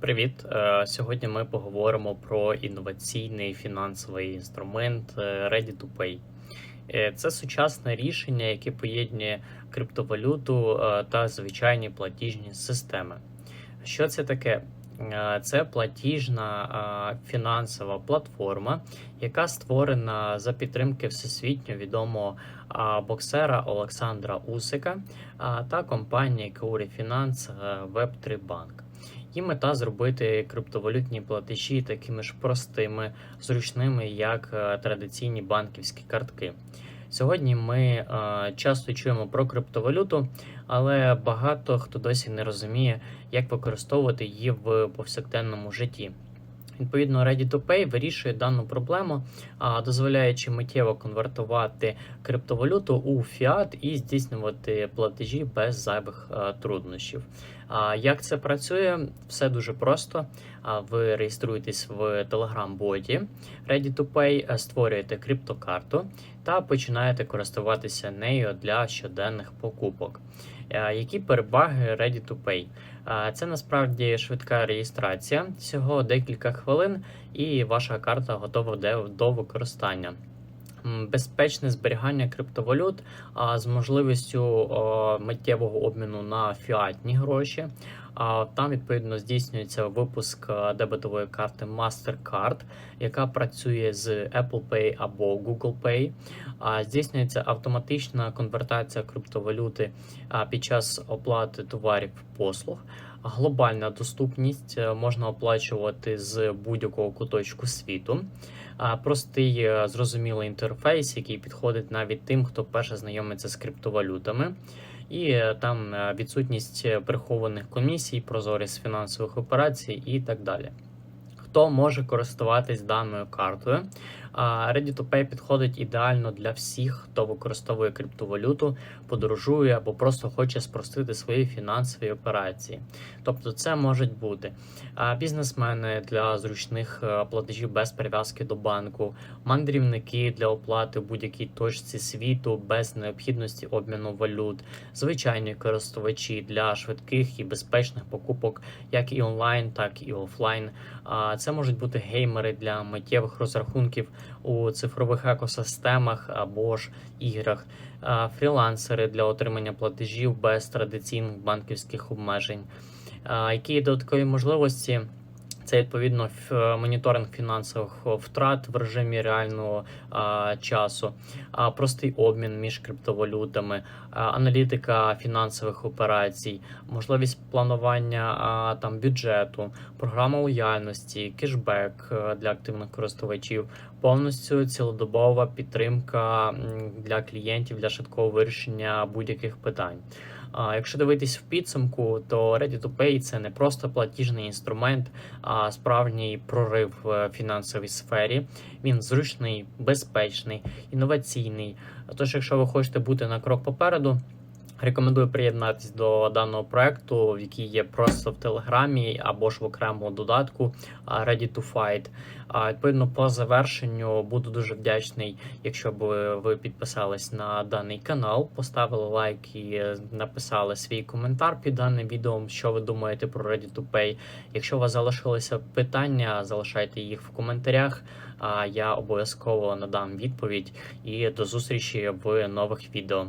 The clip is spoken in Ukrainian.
Привіт! Е, Сьогодні ми поговоримо про інноваційний фінансовий інструмент е, Ready to Pay. Е, Це сучасне рішення, яке поєднує криптовалюту та звичайні платіжні системи. Що це таке? Це платіжна фінансова платформа, яка створена за підтримки всесвітньо відомого боксера Олександра Усика та компанії Finance е, Web3 Bank. Її мета зробити криптовалютні платежі такими ж простими, зручними, як е, традиційні банківські картки. Сьогодні ми е, часто чуємо про криптовалюту, але багато хто досі не розуміє, як використовувати її в повсякденному житті. Відповідно, Ready to Pay вирішує дану проблему, дозволяючи миттєво конвертувати криптовалюту у фіат і здійснювати платежі без зайвих е, труднощів. Як це працює? Все дуже просто. Ви реєструєтесь в Telegram-боті Ready to Pay, е, створюєте криптокарту та починаєте користуватися нею для щоденних покупок. Е, Які переваги Ready to Pay? Е, Це насправді швидка реєстрація, всього декілька хвилин, і ваша карта готова до використання. Безпечне зберігання криптовалют з можливістю миттєвого обміну на фіатні гроші. А, Там відповідно здійснюється випуск дебетової карти MasterCard, яка працює з Apple Pay або Google Pay. А, Здійснюється автоматична конвертація криптовалюти під час оплати товарів послуг. Глобальна доступність е, можна оплачувати з будь-якого куточку світу. Простий е, зрозумілий інтерфейс, який підходить навіть тим, хто перше знайомиться з криптовалютами. І е, там е, відсутність е, прихованих комісій, прозорість фінансових операцій і так далі. Хто може користуватись даною картою? Ready to Pay підходить ідеально для всіх, хто використовує криптовалюту, подорожує або просто хоче спростити свої фінансові операції. Тобто, це можуть бути бізнесмени для зручних е, платежів без прив'язки до банку, мандрівники для оплати в будь-якій точці світу без необхідності обміну валют, звичайні користувачі для швидких і безпечних покупок, як і онлайн, так і офлайн. Це можуть бути геймери для миттєвих розрахунків у цифрових екосистемах або ж іграх, фрілансери для отримання платежів без традиційних банківських обмежень. Які додаткові можливості? Це відповідно моніторинг фінансових втрат в режимі реального а, часу, а, простий обмін між криптовалютами, а, аналітика фінансових операцій, можливість планування а, там бюджету, програма лояльності, кешбек е, для активних користувачів, повністю цілодобова підтримка для клієнтів для швидкого вирішення будь-яких питань. А якщо дивитись в підсумку, то Ready to Pay це не просто платіжний інструмент, а справжній прорив в фінансовій сфері. Він зручний, безпечний, інноваційний. Тож, якщо ви хочете бути на крок попереду. Рекомендую приєднатись до даного проекту, в який є просто в Телеграмі або ж в окремому додатку Ready to Fight. Відповідно, по завершенню буду дуже вдячний, якщо б ви підписались на даний канал, поставили лайк і написали свій коментар під даним відео, що ви думаєте про Ready to Pay. Якщо у вас залишилися питання, залишайте їх в коментарях. А я обов'язково надам відповідь і до зустрічі в нових відео.